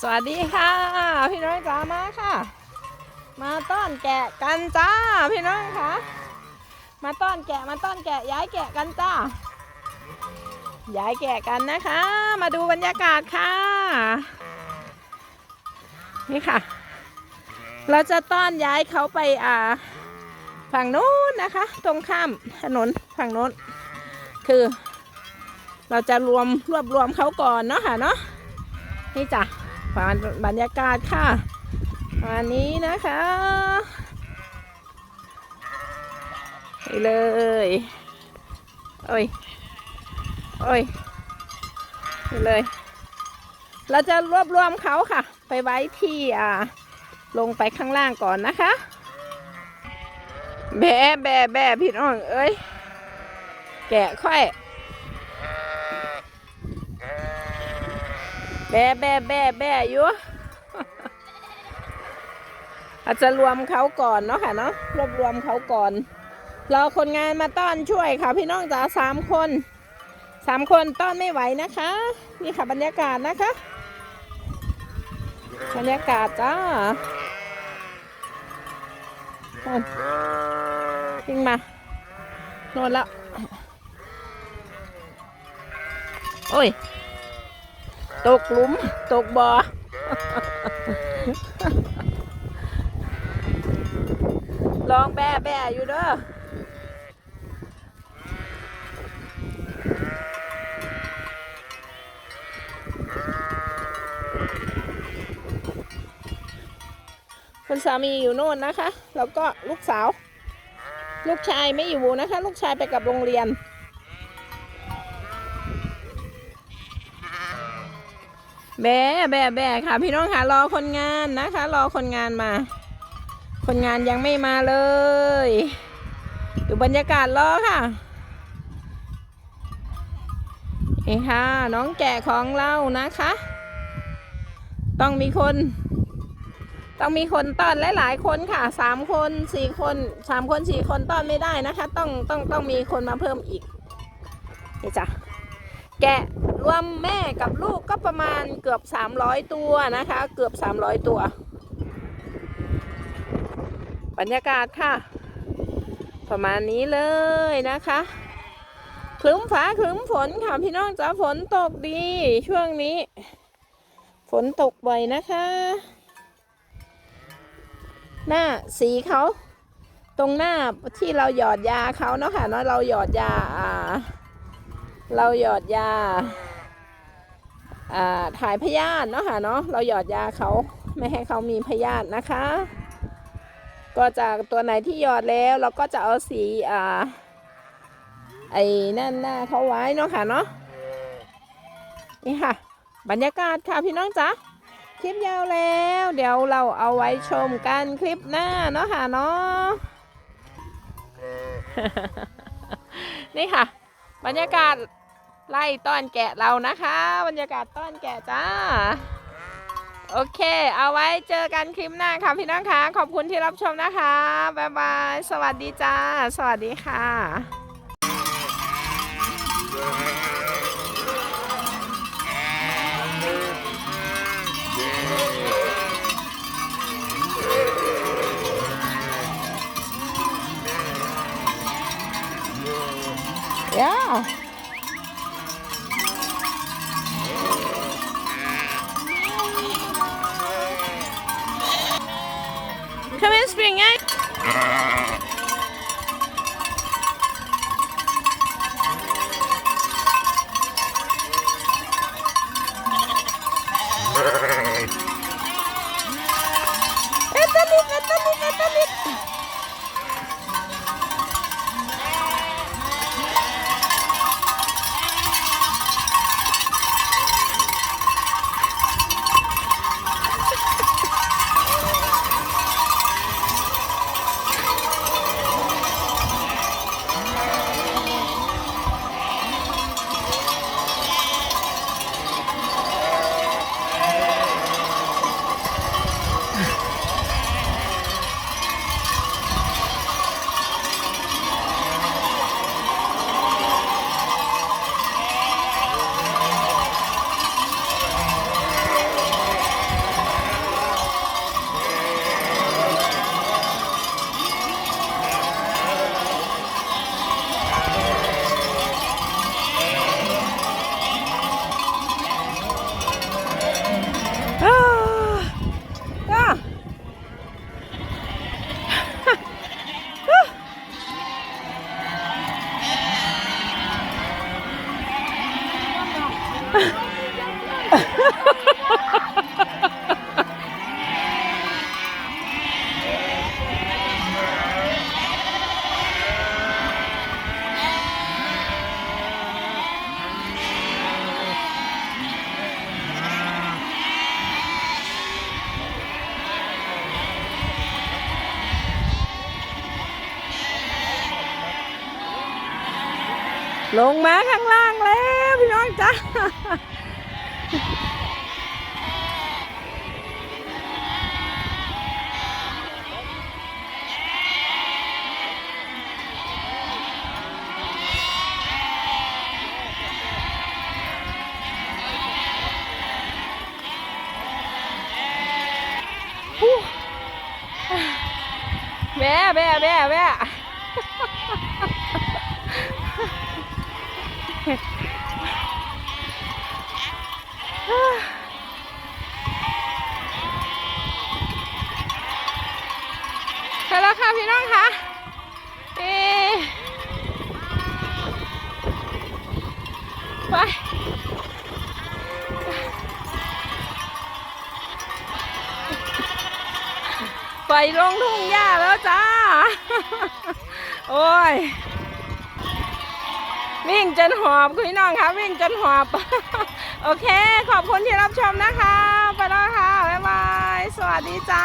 สวัสดีค่ะ พี่น้องจ๋ามาค่ะ มาต้อนแกะกันจ้าพี่น้องค่ะ มาต้อนแกะมาต้อนแกะย้ายแกะกันจ้าย้ายแกะกันนะคะ มาดูบรรยากาศค่ะ นี่ค่ะ เราจะต้อนย้ายเขาไปอ่าฝั่งนู้นนะคะ ตรงข้ามถนนฝั่งนู้น คือ เราจะรวมรวบรวมเขาก่อนเนาะค่ะเนาะนี่จ้ะ บรรยากาศค่ะวันนี้นะคะนี่เลยโอ้ยโอ้ยนี่เลย เราจะรวบรวมเขาค่ะ ไปไว้ที่อ่าลงไปข้างล่างก่อนนะคะแบะแบะแบะพี่น้องเอ้ยแกะค่อย แบะแบะแบะแบะอยู่อาจจะรวมเขาก่อนเนาะค่ะเนาะรวบรวมเขาก่อนรอคนงานมาต้อนช่วยค่ะ พี่น้องจ๋าสามคนสามคนต้อนไม่ไหวนะคะ นี่ค่ะบรรยากาศนะคะ บรรยากาศจ้าโน่นวิ่งมาโน่นแล้วโอ้ย ตกหลุม ตกบ่อลองแบะแบะอยู่เด้อคุณสามีอยู่โน่นนะคะ แล้วก็ลูกสาว ลูกชายไม่อยู่นะคะ ลูกชายไปกับโรงเรียน แบะแบะแบะค่ะ พี่น้องค่ะรอคนงานนะคะ รอคนงานมา คนงานยังไม่มาเลยดูบรรยากาศรอค่ะนี่ค่ะ น้องแกะของเรานะคะ ต้องมีคน ต้องมีคนต้อนหลายๆคนค่ะสามคนสี่คนสามคนสี่คนต้อนไม่ได้นะคะ ต้องต้องต้องมีคนมาเพิ่มอีกนี่จ้ะแกะ รวมแม่กับลูกก็ประมาณเกือบ 300 ตัวนะคะ เกือบ 300 ตัว บรรยากาศค่ะ ประมาณนี้เลยนะคะคลึ้มฟ้าคลึ้มฝนค่ะพี่น้องจ๋าฝนตกดีช่วงนี้ ฝนตกบ่อยนะคะ หน้าสีเขาตรงหน้าที่เราหยอดยาเขาเนาะค่ะเนาะเราหยอดยาอ่าเราหยอดยาอ่า ถ่ายพยาธิเนาะค่ะเนาะเราหยอดยาเขาไม่ให้เขามีพยาธินะคะ ก็จากตัวไหนที่หยอดแล้วเราก็จะเอาสีอ่าไอ้นั่นหน้าเขาไว้เนาะค่ะเนาะนี่ค่ะ บรรยากาศค่ะพี่น้องจ๊ะคลิปยาวแล้ว เดี๋ยวเราเอาไว้ชมกันคลิปหน้าเนาะค่ะเนาะนี่ค่ะ บรรยากาศ ไล่ต้อนแกะเรานะคะ บรรยากาศต้อนแกะจ้า โอเค เอาไว้เจอกันคลิปหน้าค่ะพี่น้องคะขอบคุณที่รับชมนะคะ บ๊ายบาย สวัสดีจ้า สวัสดีค่ะ Yeah. ลงมาข้างล่างแล้วพี่น้องจ้าแม่แม่แม่แม่ ไปแล้ว คะคะเอไปไปลงทุ่งหญ้าแล้วจ้า โอ้ย วิ่งจนหอบคุณน้องคะวิ่งจนหอบ โอเค ขอบคุณที่รับชมนะคะ ไปแล้วค่ะ บ๊ายบาย สวัสดีจ้า